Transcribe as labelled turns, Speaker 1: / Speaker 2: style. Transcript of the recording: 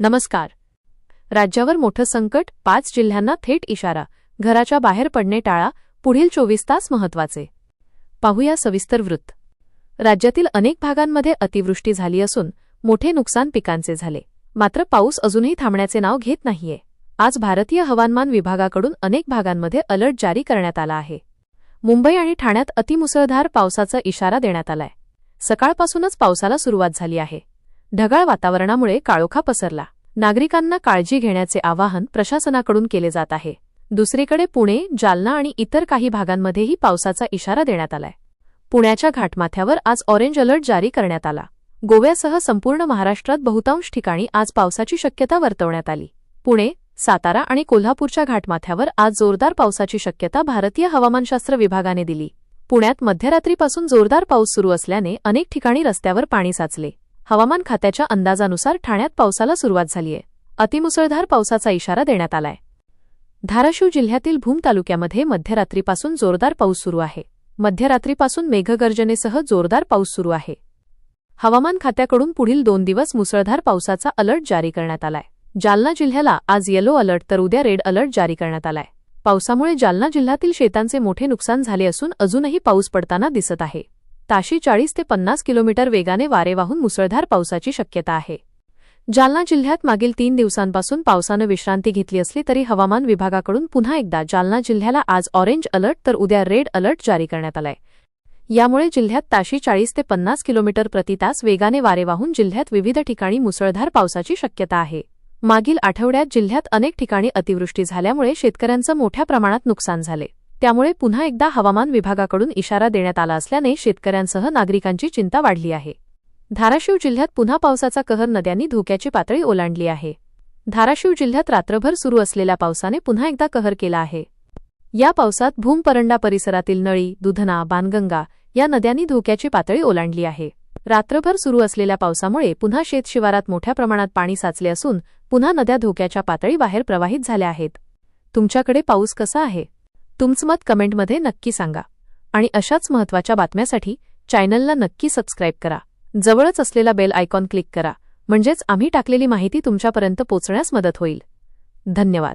Speaker 1: नमस्कार. राज्यावर मोठं संकट पाच जिल्ह्यांना थेट इशारा घराच्या बाहेर पडणे टाळा पुढील चोवीस तास महत्त्वाचे पाहूया सविस्तर वृत्त. राज्यातील अनेक भागांमध्ये अतिवृष्टी झाली असून मोठे नुकसान पिकांचे झाले. मात्र पाऊस अजूनही थांबण्याचे नाव घेत नाहीये. आज भारतीय हवामान विभागाकडून अनेक भागांमध्ये अलर्ट जारी करण्यात आला आहे. मुंबई आणि ठाण्यात अतिमुसळधार पावसाचा इशारा देण्यात आलाय. सकाळपासूनच पावसाला सुरुवात झाली आहे. ढगाळ वातावरणामुळे काळोखा पसरला. नागरिकांना काळजी घेण्याचे आवाहन प्रशासनाकडून केले जात आहे. दुसरीकडे पुणे जालना आणि इतर काही भागांमध्येही पावसाचा इशारा देण्यात आलाय. पुण्याच्या घाटमाथ्यावर आज ऑरेंज अलर्ट जारी करण्यात आला. गोव्यासह संपूर्ण महाराष्ट्रात बहुतांश ठिकाणी आज पावसाची शक्यता वर्तवण्यात आली. पुणे सातारा आणि कोल्हापूरच्या घाटमाथ्यावर आज जोरदार पावसाची शक्यता भारतीय हवामानशास्त्र विभागाने दिली. पुण्यात मध्यरात्रीपासून जोरदार पाऊस सुरू असल्याने अनेक ठिकाणी रस्त्यावर पाणी साचले. हवामान खात्याच्या अंदाजानुसार ठाण्यात पावसाला सुरुवात झालीय. अतिमुसळधार पावसाचा इशारा देण्यात आलाय. धाराशिव जिल्ह्यातील भूम तालुक्यामध्ये मध्यरात्रीपासून जोरदार पाऊस सुरू आहे. मध्यरात्रीपासून मेघगर्जनेसह जोरदार पाऊस सुरू आहे. हवामान खात्याकडून पुढील दोन दिवस मुसळधार पावसाचा अलर्ट जारी करण्यात आलाय. जालना जिल्ह्याला आज येलो अलर्ट तर उद्या रेड अलर्ट जारी करण्यात आलाय. पावसामुळे जालना जिल्ह्यातील शेतांचे मोठे नुकसान झाले असून अजूनही पाऊस पडताना दिसत आहे. ताशी चाळीस ते पन्नास किलोमीटर वेगाने वारे वाहून मुसळधार पावसाची शक्यता आहे. जालना जिल्ह्यात मागील तीन दिवसांपासून पावसानं विश्रांती घेतली असली तरी हवामान विभागाकडून पुन्हा एकदा जालना जिल्ह्याला आज ऑरेंज अलर्ट तर उद्या रेड अलर्ट जारी करण्यात आलाय. यामुळे जिल्ह्यात ताशी चाळीस ते पन्नास किलोमीटर प्रतितास वेगाने वारे वाहून जिल्ह्यात विविध ठिकाणी मुसळधार पावसाची शक्यता आहे. मागील आठवड्यात जिल्ह्यात अनेक ठिकाणी अतिवृष्टी झाल्यामुळे शेतकऱ्यांचं मोठ्या प्रमाणात नुकसान झाले. त्यामुळे पुन्हा एकदा हवामान विभागाकडून इशारा देण्यात आला असल्याने शेतकऱ्यांसह नागरिकांची चिंता वाढली आहे. धाराशिव जिल्ह्यात पुन्हा पावसाचा कहर नद्यांनी धोक्याची पातळी ओलांडली आहे. धाराशिव जिल्ह्यात रात्रभर सुरू असलेल्या पावसाने पुन्हा एकदा कहर केला आहे. या पावसात भूमपरंडा परिसरातील नळी दुधना बाणगंगा या नद्यांनी धोक्याची पातळी ओलांडली आहे. रात्रभर सुरू असलेल्या पावसामुळे पुन्हा शेतशिवारात मोठ्या प्रमाणात पाणी साचले असून पुन्हा नद्या धोक्याच्या पातळीबाहेर प्रवाहित झाल्या आहेत. तुमच्याकडे पाऊस कसा आहे? तुमचं मत कमेंटमध्ये नक्की सांगा. आणि अशाच महत्त्वाच्या बातम्यासाठी चॅनलला नक्की सबस्क्राईब करा. जवळच असलेला बेल आयकॉन क्लिक करा. म्हणजेच आम्ही टाकलेली माहिती तुमच्यापर्यंत पोचण्यास मदत होईल. धन्यवाद.